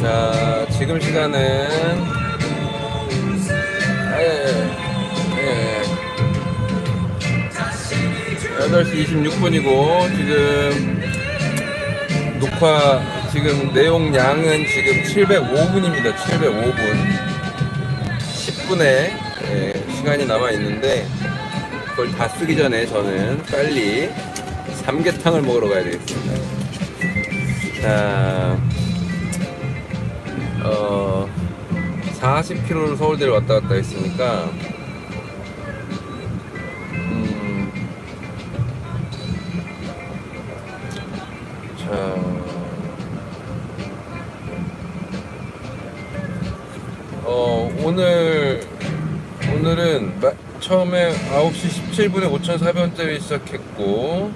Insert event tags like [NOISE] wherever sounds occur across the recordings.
자, 지금 시간은 예, 예. 8시 26분이고 지금 녹화 지금 내용량은 지금 705분입니다. 705분 10분의 예, 시간이 남아 있는데 그걸 다 쓰기 전에 저는 빨리 삼계탕을 먹으러 가야 되겠습니다. 자, 어, 40km를 서울대를 왔다 갔다 했으니까 음, 자, 어, 오늘, 오늘은 마- 처음에 9시 17분에 5,400원짜리 시작했고,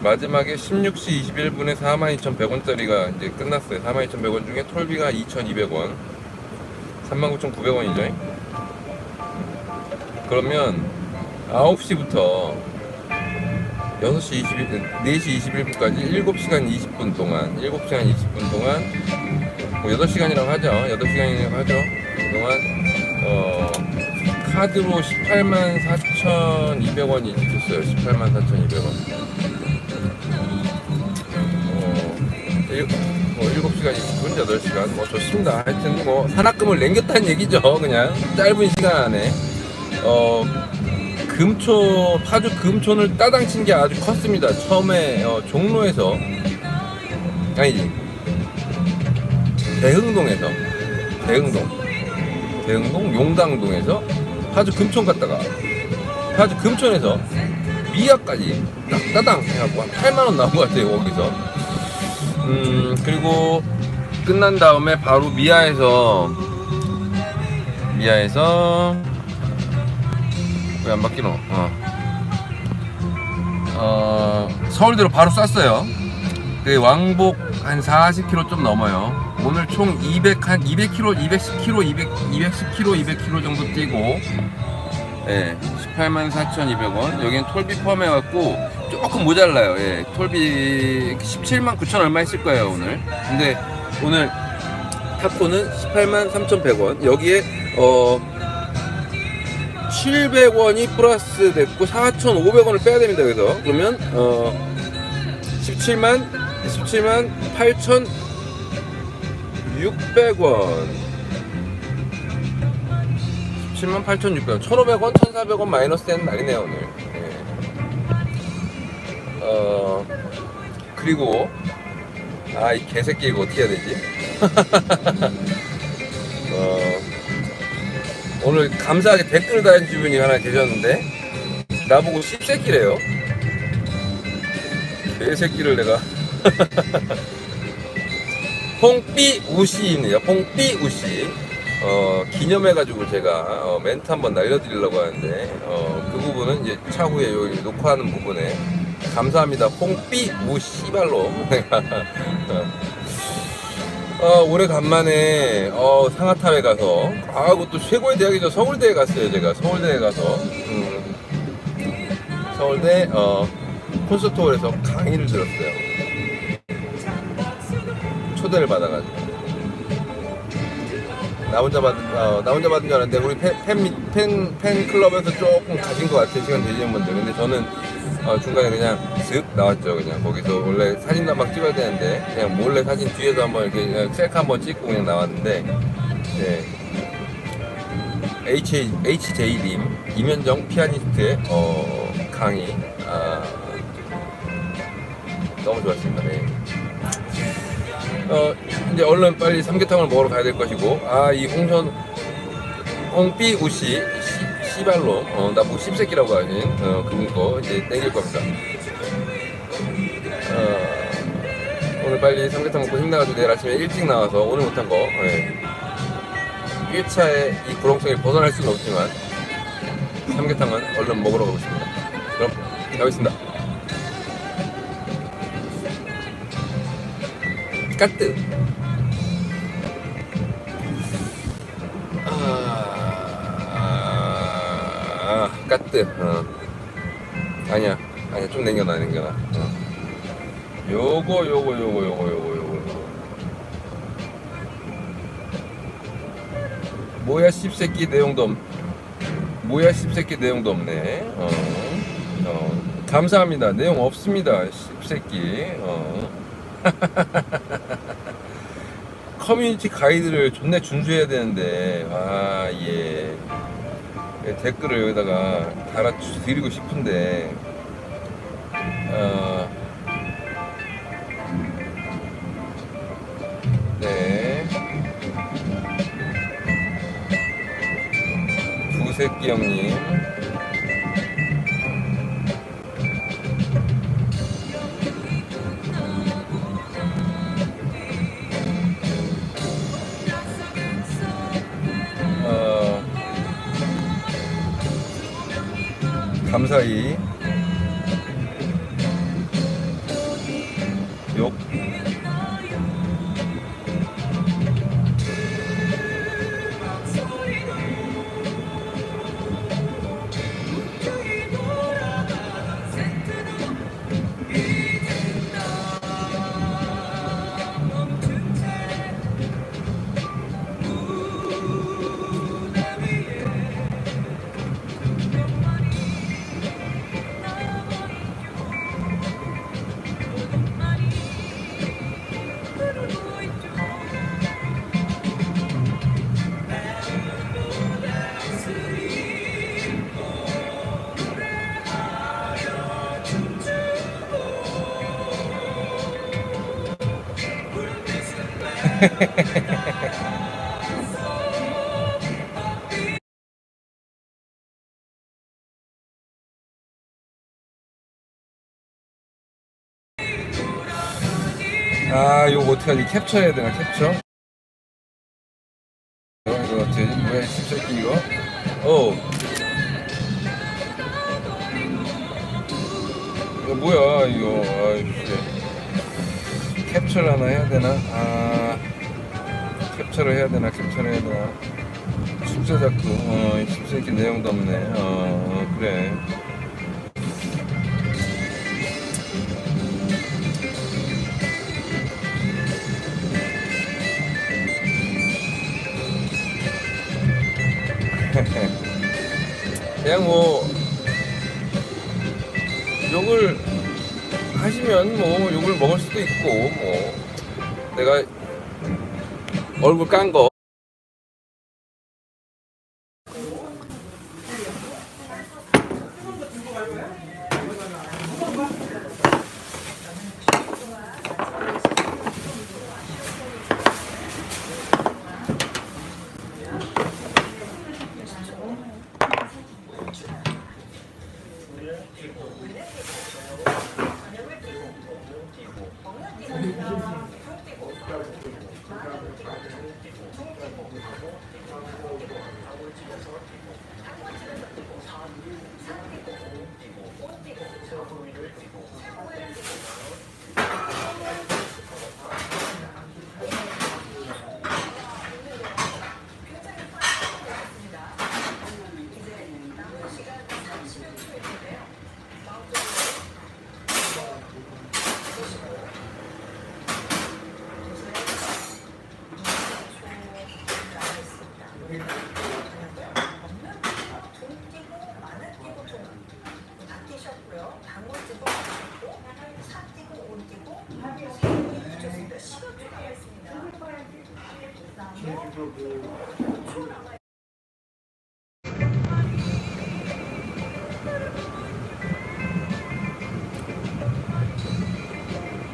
마지막에 16시 21분에 42,100원짜리가 이제 끝났어요. 42,100원 중에 톨비가 2,200원. 39,900원이죠. 그러면 9시부터 6시 21, 4시 21분까지 7시간 20분 동안, 7시간 20분 동안, 뭐 8시간이라고 하죠. 8시간이라고 하죠. 그동안, 어, 카드로 18만 4,200원이 찍혔어요. 18만 4,200원. 8시간. 뭐 좋습니다. 하여튼 뭐 산악금을 남겼다는 얘기죠. 그냥 짧은 시간 안에. 어, 금초, 파주 금촌을 따당 친 게 아주 컸습니다. 처음에 어, 종로에서, 아니지. 대흥동에서, 대흥동. 대흥동 용당동에서 파주 금촌 갔다가 파주 금촌에서 미아까지 딱 따당 해갖고 한 8만원 나온 것 같아요, 거기서. 음, 그리고 끝난 다음에 바로 미아에서, 미아에서, 왜 안 바뀌노? 어. 어, 서울대로 바로 쐈어요. 그 왕복 한 40km 좀 넘어요. 오늘 총 200, 한 200km, 210km, 200, 210km, 200km 정도 뛰고, 예, 18만 4,200원. 여기는 톨비 포함해갖고 조금 모자라요. 예, 톨비 17만 9천 얼마 했을 거예요, 오늘. 근데 오늘 탑코는 18만 3,100원. 여기에, 어, 700원이 플러스 됐고 4,500원을 빼야 됩니다. 그래서 그러면 어 17만 17만 8,600원 17만 8,600원 1,500원 1,400원 마이너스 되는 날이네요 오늘. 예. 어 그리고 아 이 개새끼 이거 어떻게 해야 되지? [LAUGHS] 어 오늘 감사하게 댓글을 달아주신 분이 하나 계셨는데 나보고 씹새끼래요. 개새끼를 내가. [LAUGHS] 홍삐 우씨입니다. 홍삐 우씨. 어, 기념해가지고 제가 어, 멘트 한번 날려드리려고 하는데 어, 그 부분은 이제 차후에 여기 녹화하는 부분에 감사합니다. 홍삐 우씨발로. [LAUGHS] 어, 오래간만에 어, 상하탑에 가서. 아 그것도 최고의 대학이죠. 서울대에 갔어요 제가. 서울대에 가서. 음, 서울대 어, 콘서트홀에서 강의를 들었어요. 초대를 받아가지고. 나 혼자 받은 어, 나 혼자 받은 줄 알았는데 우리 팬, 팬, 미- 팬, 팬클럽에서 조금 가진 것 같아요 시간 되시는 분들. 근데 저는 어, 중간에 그냥 슥 나왔죠 그냥 거기서 원래 사진도 막 찍어야 되는데 그냥 몰래 사진 뒤에서 한번 이렇게 셀카 한번 찍고 그냥 나왔는데 네. H, HJ님 이면정 피아니스트의 어, 강의 아, 너무 좋았습니다 네. 어, 이제 얼른 빨리 삼계탕을 먹으러 가야 될 것이고, 아, 이 홍선, 홍삐 우씨, 시, 시발로, 어, 나뭐 씹새끼라고 하신, 어, 그분 거 이제 땡길 겁니다. 어, 오늘 빨리 삼계탕 먹고 힘나가지고 내일 아침에 일찍 나와서 오늘 못한 거, 예. 1차의 이 구렁텅이를 벗어날 수는 없지만, 삼계탕은 얼른 먹으러 가고 싶습니다. 그럼, 가겠습니다. 까뜨. 까뜨. 어. 아니야. 아니야. 좀 남겨놔, 남겨놔. 어. 요거, 요거, 요거, 요거, 요거, 요거. 뭐야, 씹새끼 내용도 없, 뭐야, 씹새끼 내용도 없네. 어. 어. 감사합니다. 내용 없습니다. 씹새끼. 어. [LAUGHS] 커뮤니티 가이드를 존내 준수해야 되는데, 아, 예. 예, 댓글을 여기다가 달아드리고 싶은데, 어, 네. 두새끼 형님. 감사히. 욕 아, 이거 어떡하지? 캡처해야 되나, 캡처? 어, 이거 어떻게, 뭐야, 이 새끼 이거? 어. 이거 뭐야, 이거. 아이씨. 캡처를 하나 해야 되나? 아. 캡처를 해야 되나, 캡처를 해야 되나? 숙제작도, 어, 이 새끼 내용도 없네. 어, 어, 그래. [LAUGHS] 그냥 뭐 욕을 하시면 뭐 욕을 먹을 수도 있고 뭐 내가 얼굴 깐 거. 바뀌셨고요. 방울 뛰고 바뀌고 사 뛰고 올 뛰고 세 붙였습니다. 시간 추가했습니다.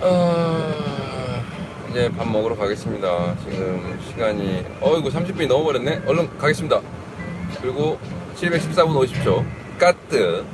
아, 이제 밥 먹으러 가겠습니다. 지금 시간이 어이구 30분이 넘어버렸네. 얼른 가겠습니다. 그리고 714분 50초 까뜨